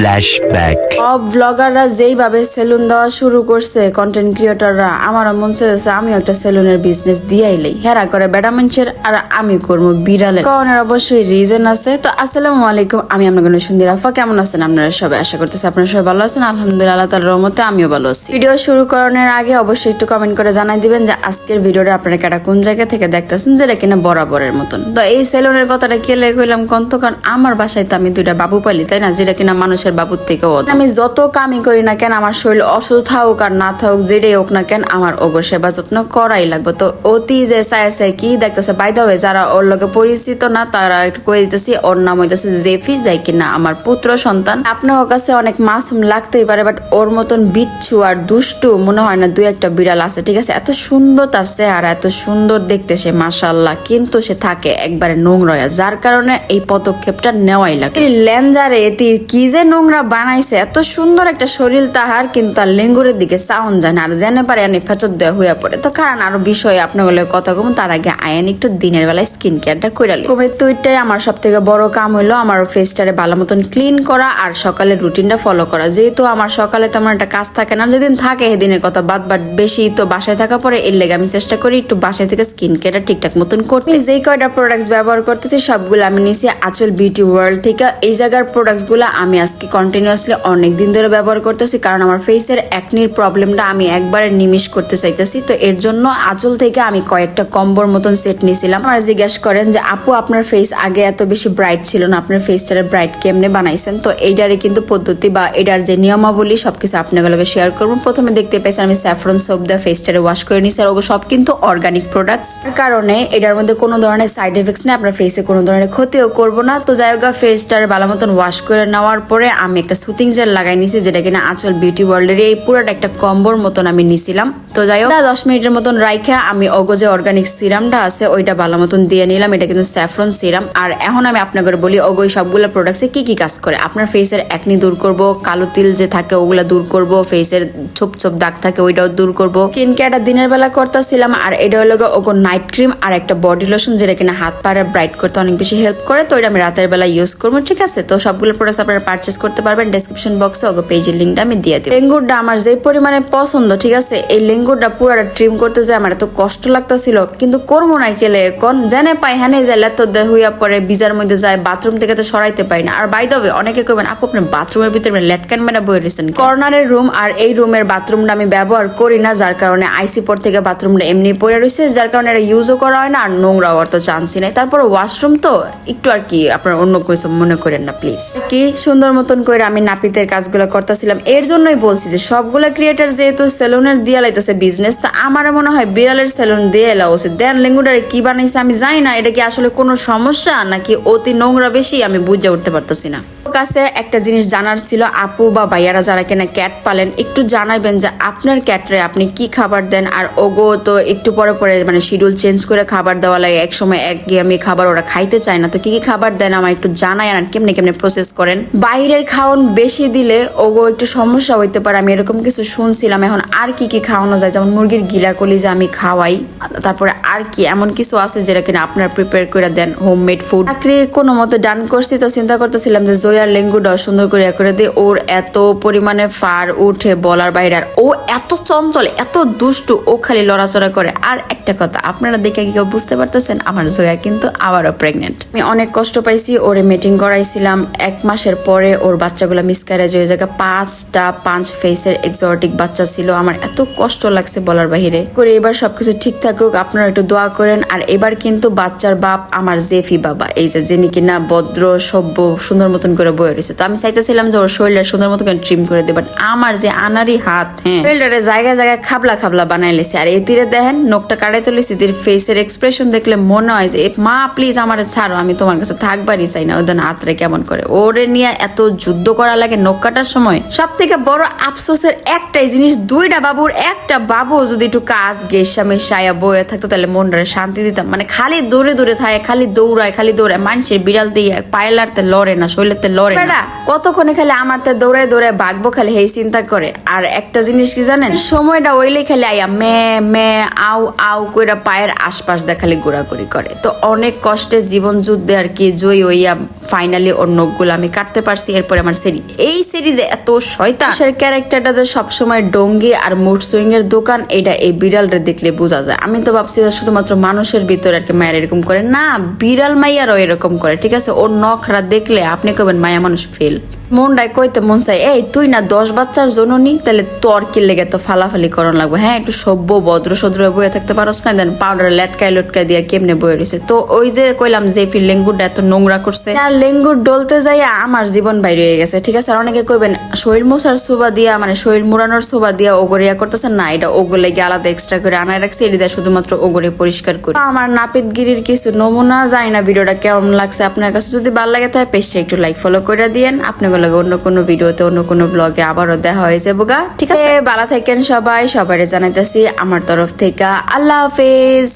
Flashback. সব ব্লগাররা যেইভাবে salon দেওয়া শুরু করছে কন্টেন্ট ক্রিয়েটররা আমারও মন চাইছে আমিও একটা সেলুনের বিজনেস দিয়াইলেই হেরা করে বেটা মানুষের, আর আমি করব বিড়ালে কারণের অবশ্যই রিজন আছে। তো আসসালামু আলাইকুম, আমি আপনার সুন্দর আফা কেমন আছেন আপনারা সবাই? আশা করতেছি আপনারা সবাই ভালো আছেন। আলহামদুলিল্লাহ, আল্লাহ তালার রহমতে আমিও ভালো আছি। ভিডিও শুরু করানোর আগে অবশ্যই একটু কমেন্ট করে জানাই দিবেন যে আজকের ভিডিওটা আপনারা কেটা কোন জায়গা থেকে দেখতেছেন, যেটা কিনা বরাবরের মতন। তো এই সেলুনের কথাটা কে কেলে কইলাম কন্ত কারণ আমার বাসায় তো আমি দুইটা বাবু পালি তাই না? যেটা কিনা মানুষের বাবুর থেকে আমি যত কামই করি না কেন, আমার শরীর অসুস্থ থাকুক আর না থাকুক, যেটাই হোক না কেন, আমার ওগো সেবা যত্ন করাই লাগবে। তো অতি যে চায় চায় কি দেখতেছে? বাইদা হয়ে যারা ওর লগে পরিচিত না, তারা একটু কয়ে দিতেছি, ওর নাম হইতেছে জেফি যাই কিনা আমার পুত্র সন্তান। আপনার কাছে অনেক মাসুম লাগতেই পারে বাট ওর মতন বিচ্ছু আর দুষ্টু মনে হয় না দুই একটা বিড়াল আছে, ঠিক আছে? এত সুন্দর তার চেহারা, এত সুন্দর দেখতে সে মাসাল্লাহ কিন্তু সে থাকে একবারে নোংরা, যার কারণে এই পদক্ষেপটা নেওয়াই লাগে। ল্যাঞ্জারে এটি কি যে নোংরা বানাইছে, এত সুন্দর একটা শরীর তাহার, কিন্তু তার লেঙ্গুরের দিকে সাউন্ড যায় না। আর জেনে পারে আনি ফেচর দেওয়া হইয়া পড়ে। তো কারণ আরও বিষয় আপনাগুলো কথা কম। তার আগে আয়ান একটু দিনের বেলায় স্কিন কেয়ারটা করে লি কমে তুইটাই আমার সব থেকে বড় কাম হইল, আমার ফেসটারে ভালো মতন ক্লিন করা আর সকালে রুটিনটা ফলো করা। যেহেতু আমার সকালে তেমন একটা কাজ থাকে না, যেদিন থাকে সেদিনের কথা বাদ বাট বেশি তো বাসায় থাকা পরে এর লেগে আমি চেষ্টা করি একটু বাসায় থেকে স্কিন কেয়ারটা ঠিকঠাক মতন করতে। যেই কয়টা প্রোডাক্টস ব্যবহার করতেছি, সবগুলো আমি নিয়েছি আচল বিউটি ওয়ার্ল্ড থেকে। এই জায়গার প্রোডাক্টসগুলো আমি আজকে কন্টিনিউয়াসলি অনেক দিন ধরে ব্যবহার করতেছি, কারণ আমার ফেসের একনির প্রবলেমটা আমি একবারে নিমিশ করতে চাইতেছি। তো এর জন্য আচল থেকে আমি কয়েকটা কম্বোর মতন সেট নিয়েছিলাম। আর জিজ্ঞেস করেন যে, আপু, আপনার ফেস আগে এত বেশি ব্রাইট ছিল না? আপনার ফেসটারে ব্রাইট কেমনে বানাইছেন? তো এইটারে কিন্তু পদ্ধতি বা এটার যে নিয়মাবলী সব সবকিছু আপনাগুলোকে শেয়ার করব। প্রথমে দেখতে পেয়েছি আমি স্যাফরন সোপ দিয়ে ফেসটারে ওয়াশ করে নিয়েছি। আর ওগুলো সব কিন্তু অর্গানিক প্রোডাক্টস কারণে এটার মধ্যে কোনো ধরনের সাইড এফেক্টস নেই। আপনার ফেসে কোনো ধরনের ক্ষতিও করব না। তো যাই হোক ফেসটার ভালো মতন ওয়াশ করে নেওয়ার পরে আমি একটা সুতিং জেল লাগাই নিছি, যেটা কিনা আঁচল বিউটি ওয়ার্ল্ডের এই পুরোটা একটা কম্বোর মতন আমি নিছিলাম। তো যাই হোক, দশ মিনিটের মতন রাইখা আমি অগো যে অর্গানিক সিরামটা আছে, ওইটা ভালো মতন দিয়ে নিলাম। এটা কিন্তু স্যাফরন সিরাম আর এখন আমি আপনাকে বলি এই সবগুলো প্রোডাক্টসে কি কি কাজ করে? আপনার ফেসের একনি দূর করব, কালো তিল যে থাকে ওগুলা দূর করব ফেসের ছোপ ছোপ দাগ থাকে ওইটাও দূর করব। স্কিন কেয়ারটা দিনের বেলা করতেছিলাম, আর এটা হলো ওগো নাইট ক্রিম আর একটা বডি লোশন যেটা কিনা হাত পাড়ে ব্রাইট করতে অনেক বেশি হেল্প করে। তো এটা আমি রাতের বেলা ইউজ করব, ঠিক আছে? তো সবগুলো প্রোডাক্টস আপনারা পারচেস করতে পারবেন ডেসক্রিপশন বক্সে ওগো পেজের লিঙ্কটা আমি দিয়ে দিই লেঙ্গুরটা আমার যে পরিমাণে পছন্দ, ঠিক আছে? এই লেঙ্গুরটা পুরোটা ট্রিম করতে যায় আমার এত কষ্ট লাগতেছিল, কিন্তু করব না কেলে, কোন জানে পাই হ্যাঁ যে লেতো হইয়া পরে বিজার মধ্যে যায় বাথরুম থেকে তো সরাইতে পারি না। আর বাই দবে অনেকে কবেন আপু আপনার বাথরুমের ভিতরে লেটকান মেরা বই রয়েছেন কর্নারের রুম আর এই রুমের বাথরুমটা আমি ব্যবহার করি না, যার কারণে আইসি পর থেকে বাথরুমটা এমনি পড়ে রয়েছে যার কারণে এটা ইউজও করা হয় না, আর নোংরা হওয়ার তো চান্সই নাই। তারপর ওয়াশরুম তো একটু আর কি আপনার অন্য কিছু মনে করেন না প্লিজ কি সুন্দর মতন করে আমি নাপিতের কাজগুলো করতেছিলাম। এর জন্যই বলছি যে সবগুলো ক্রিয়েটার যেহেতু সেলুনের দিয়া লাইতেছে বিজনেস তা আমার মনে হয় বিড়ালের সেলুন দিয়ে এলা উচিত। দেন লেঙ্গুটারে কি বানাইছে আমি জানি না, এটা কি আসলে কোনো সমস্যা নাকি অতি নোংরা বেশি আমি বুঝে উঠতে পারতেছি না। কাছে একটা জিনিস জানার ছিল, আপু বা ভাইয়ারা যারা কিনা ক্যাট পালেন, একটু জানাবেন যে আপনার ক্যাটরে আপনি কি খাবার দেন? আর ওগো তো একটু পরে পরে মানে শিডিউল চেঞ্জ করে খাবার দেওয়া লাগে। এক সময় এক আমি খাবার ওরা খাইতে চায় না। তো কি কি খাবার দেন আমার একটু জানাই আর কেমনে কেমনে প্রসেস করেন? বাইরের খাওয়ান বেশি দিলে ওগো একটু সমস্যা হইতে পারে। আমি এরকম কিছু শুনছিলাম। এখন আর কি কি খাওয়ানো যায়? যেমন মুরগির গিলা কলি যে আমি খাওয়াই, তারপরে আর কি এমন কিছু আছে যেটা কিনা আপনার প্রিপেয়ার করে দেন হোমমেড ফুড চাকরি কোনো মতে ডান করছি তো চিন্তা করতেছিলাম যে জয়ার লেঙ্গুটা সুন্দর করে করে দিয়ে ওর এত পরিমাণে ফার উঠে বলার বাইরে আর ও এত চঞ্চল, এত দুষ্টু, ও খালি লড়াচড়া করে। আর একটা কথা, আপনারা দেখে কি কেউ বুঝতে পারতেছেন? আমার জয়া কিন্তু আবারও প্রেগনেন্ট আমি অনেক কষ্ট পাইছি, ওরে মিটিং করাইছিলাম। এক মাসের পরে ওর বাচ্চাগুলো মিসক্যারেজ হয়ে যায় পাঁচটা পাঁচ ফেসের এক্সোটিক বাচ্চা ছিল। আমার এত কষ্ট লাগছে বলার বাহিরে। করে এবার সবকিছু ঠিক থাকুক, আপনারা একটু দোয়া করেন। আর এবার কিন্তু বাচ্চার বাপ আমার জেফি বাবা। এই যে, যিনি কিনা ভদ্র, সভ্য, সুন্দর মতন করে বয়ে রয়েছে। তো আমি চাইতেছিলাম যে ওর শরীরটা সুন্দর মতো করে ট্রিম করে দেবেন আমার যে আনারি হাত হ্যাঁ। শরীরটারে জায়গায় জায়গায় খাবলা খাবলা বানাই লেছে। আর এই তীরে দেখেন নোকটা কাটাই তুলেছি তীর ফেসের এক্সপ্রেশন দেখলে মনে হয় যে মা প্লিজ আমার ছাড়ো আমি তোমার কাছে থাকবারই চাই না। ওদের হাতরে কেমন করে। ওরে নিয়ে এত যুদ্ধ করা লাগে নোক কাটার সময়। সব থেকে বড় আফসোসের একটাই জিনিস দুইটা বাবুর একটা বাবু যদি একটু কাজ গেসামে সায়া বয়ে থাকতো তাহলে মনটারে শান্তি দিতাম। মানে খালি দৌড়ে দৌড়ে থাকে খালি দৌড়ায় খালি দৌড়ায় মানুষের বিড়াল দিয়ে পায়লারতে লড়ে না শৈলেতে লড়ে না। কতক্ষণে খালি আমার তে দৌড়ে দৌড়ে বাগবো খালি হেই চিন্তা করে। আর একটা জিনিস কি জানেন? সময়টা ওইলে খালি আইয়া মে মে আউ আউ কইরা পায়ের আশপাশ দিয়ে খালি ঘোরাঘুরি করে। তো অনেক কষ্টে জীবন যুদ্ধে আর কি জয়ী হইয়া ফাইনালি ওর নখগুলো আমি কাটতে পারছি এর পরে আমার সেরি এই সিরিজে এত শয়তান। সে ক্যারেক্টারটা যে সবসময় ডঙ্গি আর মুড সুইং এর দোকান এটা এই বিড়ালটা দেখলে বোঝা যায়। আমি তো ভাবছি শুধুমাত্র মানুষের ভিতরে আর কি মায়ের এরকম করে। না বিড়াল মাইয়ারও এরকম করে ঠিক আছে? ওর নখরা দেখলে আপনি কবেন মায়া মানুষ ফেল মনটাই কইতে মন চাই এই তুই না দশ বাচ্চার জননী? তাহলে তোর কি লেগে তো ফালাফালি করন লাগবে? হ্যাঁ একটু সভ্য ভদ্র সদ্র বয়ে থাকতে পারস না দেন পাউডার লেটকায় লটকায় দিয়ে কেমনে বয়ে রয়েছে তো ওই যে কইলাম যে ফির লেঙ্গুরটা এত নোংরা করছে। আর লেঙ্গুর ডলতে যাই আমার জীবন বাইরে হয়ে গেছে ঠিক আছে? আর অনেকে কইবেন শরীর মোছার শোভা দিয়া মানে শরীর মুড়ানোর শোভা দিয়া ওগরিয়া করতেছে না এটা ওগুলো গিয়ে আলাদা এক্সট্রা করে আনায় রাখছে এটি দিয়ে শুধুমাত্র ওগরে পরিষ্কার করি। আমার নাপিতগিরির কিছু নমুনা জানি না ভিডিওটা কেমন লাগছে। আপনার কাছে যদি ভালো লাগে তাহলে পেজটা একটু লাইক ফলো করে দিয়েন। আপনাগুলো অন্য কোনো ভিডিওতে অন্য কোনো ব্লগে আবারও দেখা হয়ে যাব গা। ঠিক আছে। ভালো থাকেন সবাই সবাই জানাইতেছি আমার তরফ থেকে। আল্লাহ হাফেজ।